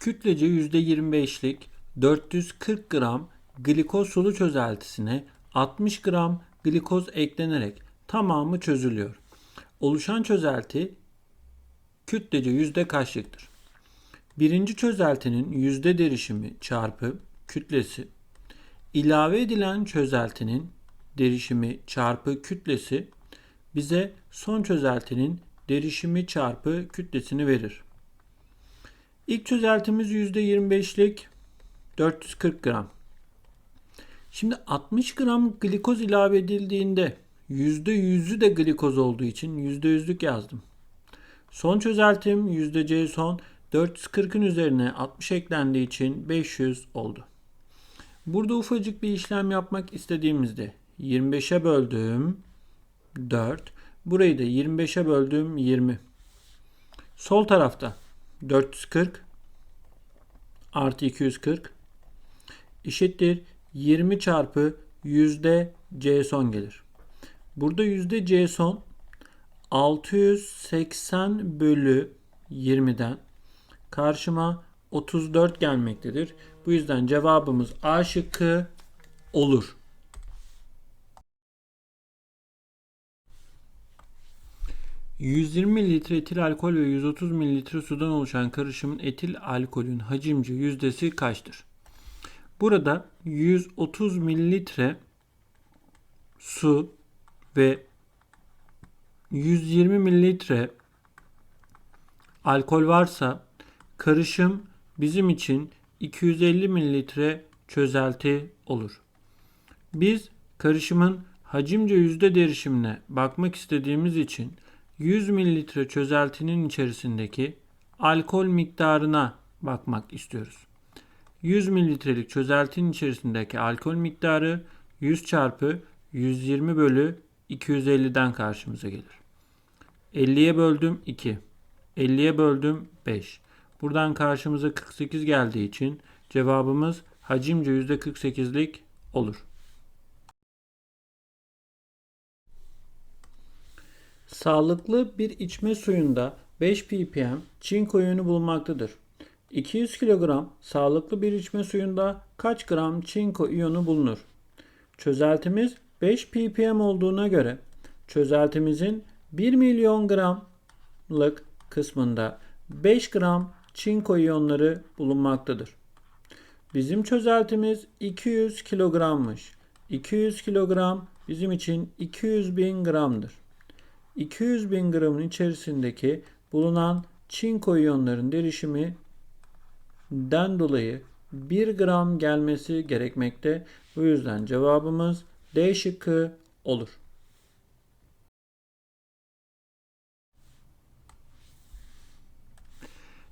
Kütlece %25'lik 440 gram glikoz sulu çözeltisine 60 gram glikoz eklenerek tamamı çözülüyor. Oluşan çözelti kütlece yüzde kaçlıktır? Birinci çözeltinin yüzde derişimi çarpı kütlesi ilave edilen çözeltinin derişimi çarpı kütlesi bize son çözeltinin derişimi çarpı kütlesini verir. İlk çözeltimiz %25'lik 440 gram. Şimdi 60 gram glikoz ilave edildiğinde %100'ü de glikoz olduğu için %100'lük yazdım. Son çözeltim %C son 440'ın üzerine 60 eklendiği için 500 oldu. Burada ufacık bir işlem yapmak istediğimizde 25'e böldüm 4. Burayı da 25'e böldüm 20. Sol tarafta 440 artı 240 eşittir 20 çarpı yüzde C son gelir. Burada yüzde C son 680 bölü 20'den karşıma 34 gelmektedir. Bu yüzden cevabımız A şıkkı olur. ...120 mililitre etil alkol ve 130 mililitre sudan oluşan karışımın etil alkolün hacimci yüzdesi kaçtır? Burada 130 mililitre su ve 120 mililitre alkol varsa karışım bizim için 250 mililitre çözelti olur. Biz karışımın hacimce yüzde derişimine bakmak istediğimiz için 100 mililitre çözeltinin içerisindeki alkol miktarına bakmak istiyoruz. 100 mililitrelik çözeltinin içerisindeki alkol miktarı 100 çarpı 120 bölü 250'den karşımıza gelir. 50'ye böldüm 2. 50'ye böldüm 5. Buradan karşımıza 48 geldiği için cevabımız hacimce %48'lik olur. Sağlıklı bir içme suyunda 5 ppm çinko iyonu bulunmaktadır. 200 kilogram sağlıklı bir içme suyunda kaç gram çinko iyonu bulunur? Çözeltimiz 5 ppm olduğuna göre çözeltimizin 1 milyon gramlık kısmında 5 gram çinko iyonları bulunmaktadır. Bizim çözeltimiz 200 kilogrammış. 200 kilogram bizim için 200 bin gramdır. 200 bin gramın içerisindeki bulunan çinko iyonların derişimi den dolayı 1 gram gelmesi gerekmekte. Bu yüzden cevabımız D şıkkı olur.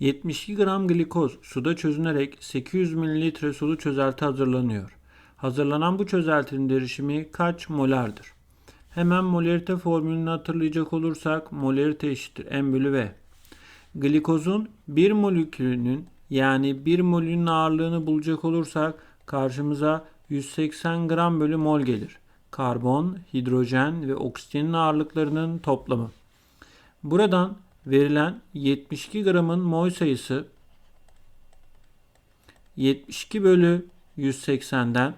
...72 gram glikoz suda çözünerek 800 ml sulu çözelti hazırlanıyor. Hazırlanan bu çözeltinin derişimi kaç molardır? Hemen molarite formülünü hatırlayacak olursak molarite eşittir M bölü V. Glikozun bir molekülünün yani 1 molünün ağırlığını bulacak olursak karşımıza 180 gram bölü mol gelir. Karbon, hidrojen ve oksijenin ağırlıklarının toplamı. Buradan verilen 72 gramın mol sayısı 72 bölü 180'den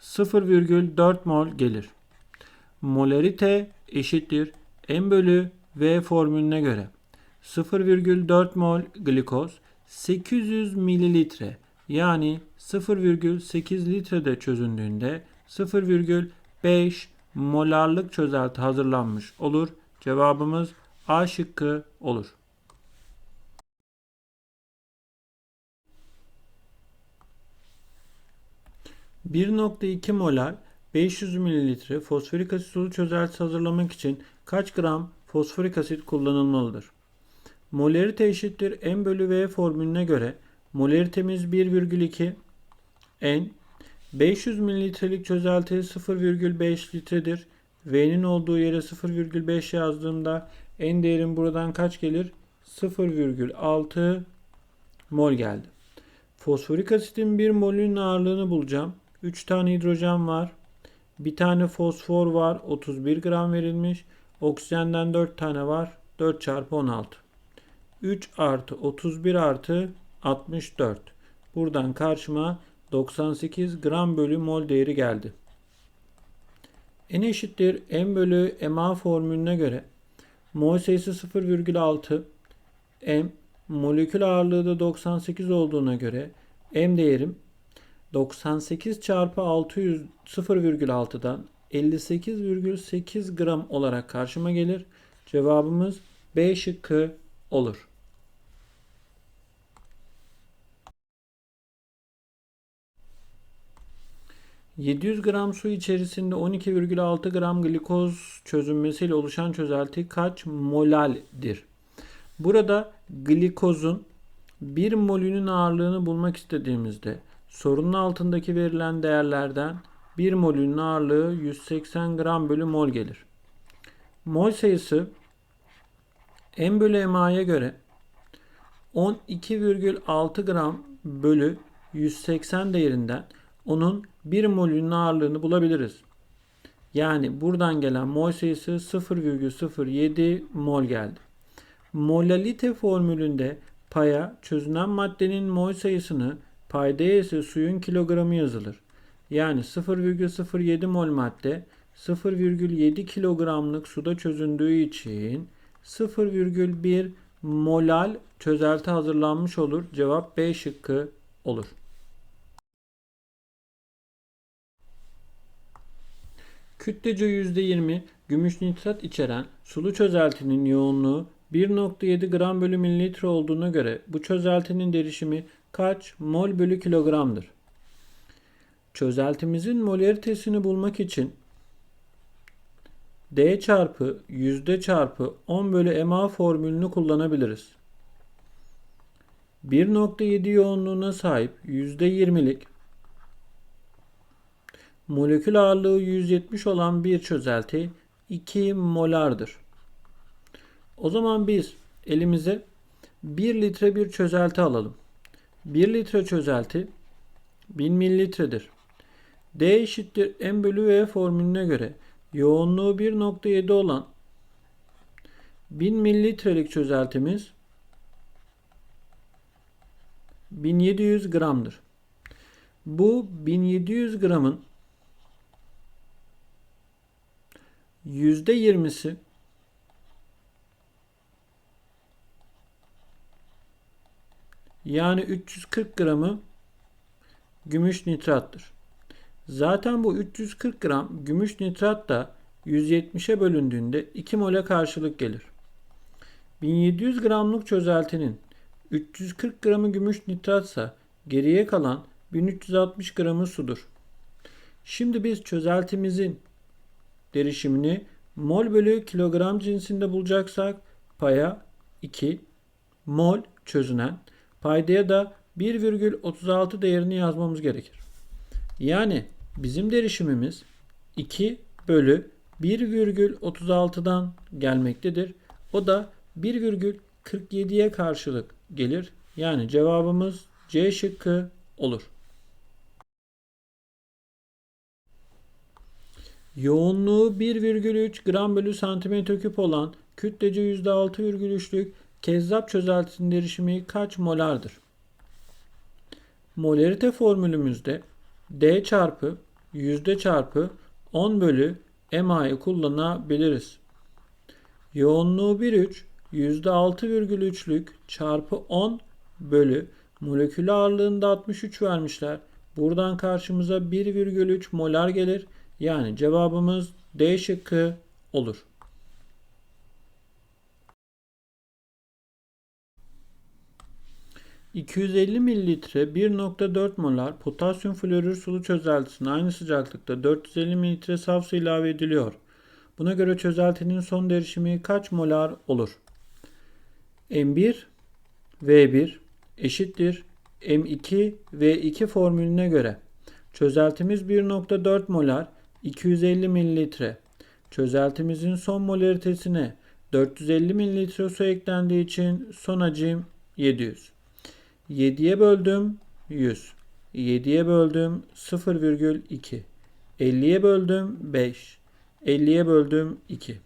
0,4 mol gelir. Molarite eşittir M bölü V formülüne göre 0,4 mol glikoz 800 mililitre yani 0,8 litrede çözündüğünde 0,5 molarlık çözelti hazırlanmış olur. Cevabımız A şıkkı olur. ...1.2 molar 500 mililitre fosforik asit sulu çözelti hazırlamak için kaç gram fosforik asit kullanılmalıdır? Molarite eşittir M bölü V formülüne göre molaritemiz 1,2 N 500 mililitrelik çözelti 0,5 litredir. V'nin olduğu yere 0,5 yazdığımda N değerim buradan kaç gelir? 0,6 mol geldi. Fosforik asitin 1 molünün ağırlığını bulacağım. 3 tane hidrojen var. Bir tane fosfor var. 31 gram verilmiş. Oksijenden 4 tane var. 4 çarpı 16. 3 artı 31 artı 64. Buradan karşıma 98 gram bölü mol değeri geldi. N eşittir M bölü MA formülüne göre mol sayısı 0,6 M molekül ağırlığı da 98 olduğuna göre M değerim 98 çarpı 600 0,6'dan 58,8 gram olarak karşıma gelir. Cevabımız B şıkkı olur. ...700 gram su içerisinde 12,6 gram glikoz çözünmesiyle oluşan çözelti kaç molaldir? Burada glikozun 1 molünün ağırlığını bulmak istediğimizde sorunun altındaki verilen değerlerden 1 molünün ağırlığı 180 gram bölü mol gelir. Mol sayısı M bölü MA'ya göre 12,6 gram bölü 180 değerinden onun 1 molünün ağırlığını bulabiliriz. Yani buradan gelen mol sayısı 0,07 mol geldi. Molalite formülünde paya çözünen maddenin mol sayısını paydaya ise suyun kilogramı yazılır. Yani 0,07 mol madde 0,7 kilogramlık suda çözündüğü için 0,1 molal çözelti hazırlanmış olur. Cevap B şıkkı olur. Kütlece %20 gümüş nitrat içeren sulu çözeltinin yoğunluğu 1.7 gram bölü mililitre olduğuna göre bu çözeltinin derişimi kaç mol bölü kilogramdır? Çözeltimizin molaritesini bulmak için D çarpı yüzde çarpı 10 bölü MA formülünü kullanabiliriz. 1.7 yoğunluğuna sahip %20'lik molekül ağırlığı 170 olan bir çözelti 2 molardır. O zaman biz elimize 1 litre bir çözelti alalım. 1 litre çözelti 1000 mililitredir. D eşittir M bölü V formülüne göre yoğunluğu 1.7 olan 1000 mililitrelik çözeltimiz 1700 gramdır. Bu 1700 gramın %20'si yani 340 gramı gümüş nitrattır. Zaten bu 340 gram gümüş nitrat da 170'e bölündüğünde 2 mole karşılık gelir. 1700 gramlık çözeltinin 340 gramı gümüş nitratsa geriye kalan 1360 gramı sudur. Şimdi biz çözeltimizin derişimini mol bölü kilogram cinsinde bulacaksak paya 2 mol çözünen paydaya da 1,36 değerini yazmamız gerekir. Yani bizim derişimimiz 2 bölü 1,36'dan gelmektedir. O da 1,47'ye karşılık gelir. Yani cevabımız C şıkkı olur. Yoğunluğu 1,3 gram bölü santimetre küp olan kütlece %6,3'lük kezzap çözeltisinin derişimi kaç molardır? Molarite formülümüzde D çarpı yüzde çarpı 10 bölü MA'yı kullanabiliriz. Yoğunluğu 1,3 yüzde 6,3'lük çarpı 10 bölü molekül ağırlığında 63 vermişler. Buradan karşımıza 1,3 molar gelir. Yani cevabımız D şıkkı olur. 250 mililitre 1.4 molar potasyum florür sulu çözeltisine aynı sıcaklıkta 450 mililitre saf su ilave ediliyor. Buna göre çözeltinin son derişimi kaç molar olur? M1 V1 eşittir M2 V2 formülüne göre çözeltimiz 1.4 molar 250 mililitre. Çözeltimizin son molaritesine 450 mililitre su eklendiği için son hacim 700. 7'ye böldüm 100. 7'ye böldüm 0,2. 50'ye böldüm 5. 50'ye böldüm 2.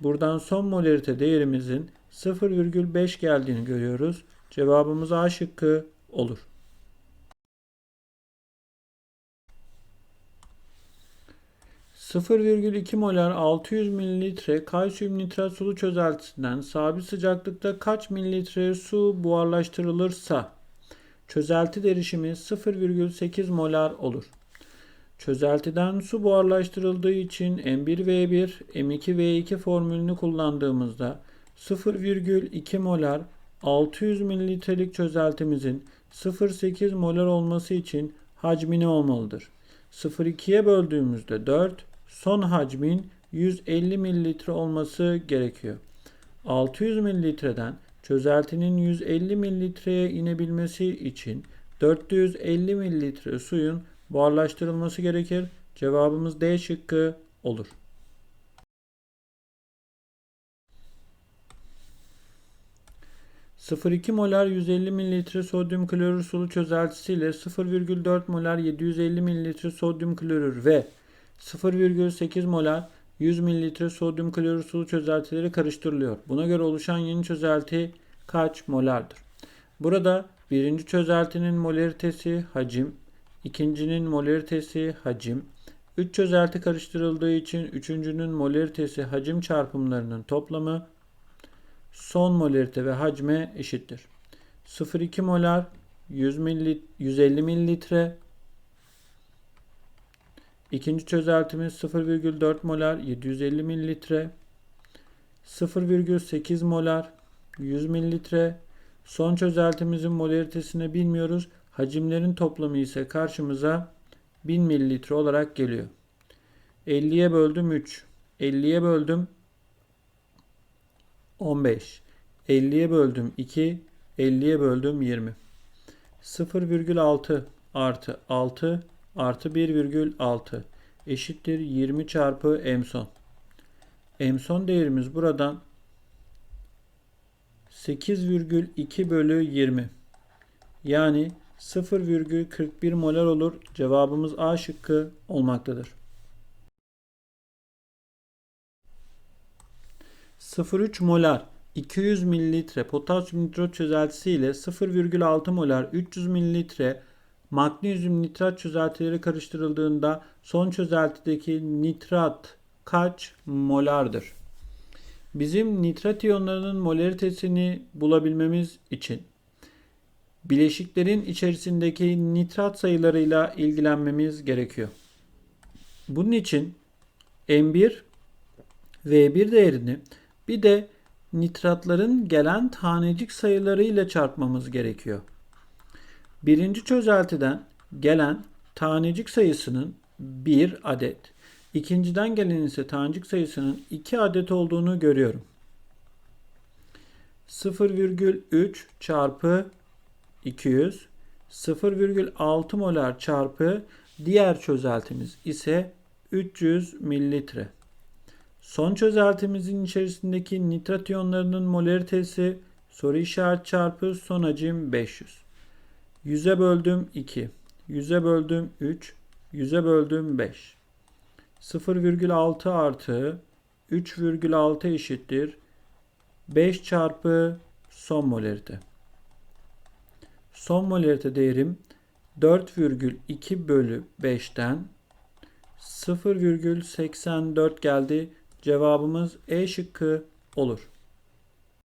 Buradan son molarite değerimizin 0,5 geldiğini görüyoruz. Cevabımız A şıkkı olur. ...0,2 molar 600 mililitre kalsiyum nitrat sulu çözeltisinden sabit sıcaklıkta kaç mililitre su buharlaştırılırsa çözelti derişimi 0,8 molar olur. Çözeltiden su buharlaştırıldığı için M1V1, M2V2 formülünü kullandığımızda 0,2 molar 600 mililitrelik çözeltimizin 0,8 molar olması için hacmi olmalıdır? 0,2'ye böldüğümüzde 4, son hacmin 150 mililitre olması gerekiyor. 600 mililitreden çözeltinin 150 mililitreye inebilmesi için 450 mililitre suyun buharlaştırılması gerekir. Cevabımız D şıkkı olur. ...0,2 molar 150 mililitre sodyum klorür sulu çözeltisiyle 0,4 molar 750 mililitre sodyum klorür ve 0,8 molar 100 mililitre sodyum klorür sulu çözeltileri karıştırılıyor. Buna göre oluşan yeni çözelti kaç molardır? Burada birinci çözeltinin molaritesi hacim, ikincinin molaritesi hacim, 3 çözelti karıştırıldığı için üçüncünün molaritesi hacim çarpımlarının toplamı son molarite ve hacme eşittir. 0,2 molar 100 millit 150 mililitre İkinci çözeltimiz 0,4 molar 750 mililitre 0,8 molar 100 mililitre Son çözeltimizin molaritesini bilmiyoruz. Hacimlerin toplamı ise karşımıza 1000 mililitre olarak geliyor. 50'ye böldüm 3. 50'ye böldüm 15. 50'ye böldüm 2. 50'ye böldüm 20. 0,6 artı 6 artı 1,6 eşittir 20 çarpı emson. Emson değerimiz buradan 8,2 bölü 20. Yani 0,41 molar olur. Cevabımız A şıkkı olmaktadır. 0,3 molar 200 mililitre potasyum nitrat çözeltisi ile 0,6 molar 300 mililitre magnezyum nitrat çözeltileri karıştırıldığında son çözeltideki nitrat kaç molardır? Bizim nitrat iyonlarının molaritesini bulabilmemiz için bileşiklerin içerisindeki nitrat sayılarıyla ilgilenmemiz gerekiyor. Bunun için M1 V1 değerini bir de nitratların gelen tanecik sayılarıyla çarpmamız gerekiyor. Birinci çözeltiden gelen tanecik sayısının 1 adet, ikinciden gelen ise tanecik sayısının 2 adet olduğunu görüyorum. 0,3 çarpı 200 0,6 molar çarpı diğer çözeltimiz ise 300 mililitre. Son çözeltimizin içerisindeki nitrat iyonlarının molaritesi soru işaret çarpı son hacim 500. 100'e böldüm 2. 100'e böldüm 3. 100'e böldüm 5. 0,6 artı 3,6 eşittir 5 çarpı son molarite. Son molarite değerim 4,2 bölü 5'ten 0,84 geldi. Cevabımız E şıkkı olur.